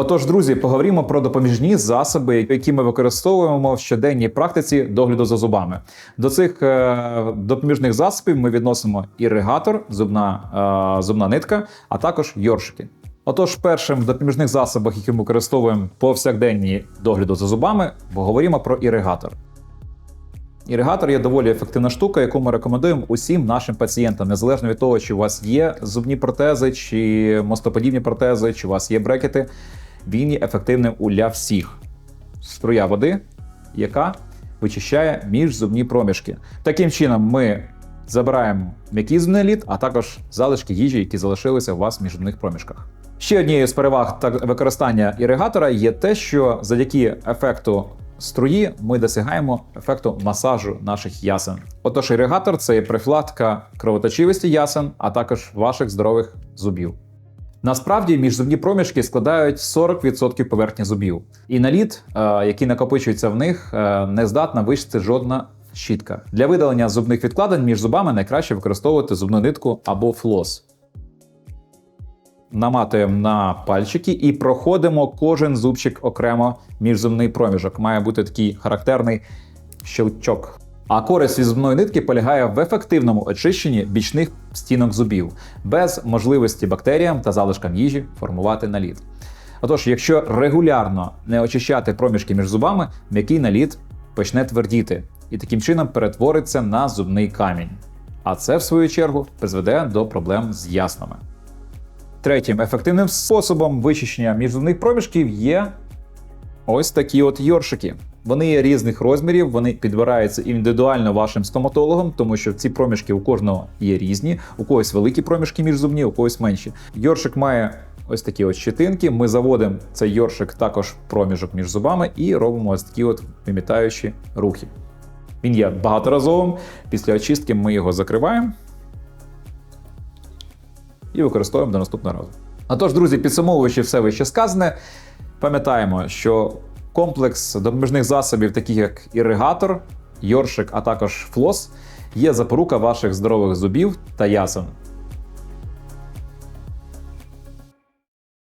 Отож, друзі, поговоримо про допоміжні засоби, які ми використовуємо в щоденній практиці догляду за зубами. До цих е, допоміжних засобів ми відносимо іригатор, зубна, е, зубна нитка, а також йоршики. Отож, першим в допоміжних засобах, які ми використовуємо повсякденні догляду за зубами, поговоримо про іригатор. Іригатор є доволі ефективна штука, яку ми рекомендуємо усім нашим пацієнтам, незалежно від того, чи у вас є зубні протези, чи мостоподібні протези, чи у вас є брекети. Він є ефективним для всіх. Струя води, яка вичищає міжзубні проміжки. Таким чином, ми забираємо м'який зубний лід, а також залишки їжі, які залишилися у вас в міжзубних проміжках. Ще однією з переваг використання іригатора є те, що завдяки ефекту струї ми досягаємо ефекту масажу наших ясен. Отож, іригатор це прихватка кровоточивості ясен, а також ваших здорових зубів. Насправді міжзубні проміжки складають 40% поверхні зубів, і наліт, е, який накопичується в них, е, не здатна вичистити жодна щітка. Для видалення зубних відкладень між зубами найкраще використовувати зубну нитку або флос. Наматуємо на пальчики і проходимо кожен зубчик окремо міжзубний проміжок. Має бути такий характерний щелчок. А користь від зубної нитки полягає в ефективному очищенні бічних стінок зубів, без можливості бактеріям та залишкам їжі формувати наліт. Отож, якщо регулярно не очищати проміжки між зубами, м'який наліт почне твердіти і таким чином перетвориться на зубний камінь. А це, в свою чергу, призведе до проблем з яснами. Третім ефективним способом вичищення міжзубних проміжків є ось такі от йоршики. Вони є різних розмірів, вони підбираються індивідуально вашим стоматологом, тому що ці проміжки у кожного є різні, у когось великі проміжки міжзубні, у когось менші. Йоршик має ось такі от щетинки. Ми заводимо цей йоршик також в проміжок між зубами і робимо ось такі от вимітаючі рухи. Він є багаторазовим. Після очистки ми його закриваємо і використовуємо до наступного разу. А тож, друзі, підсумовуючи все вище сказане, пам'ятаємо, що комплекс допоміжних засобів, таких як іригатор, йоршик, а також флос, є запорука ваших здорових зубів та ясен.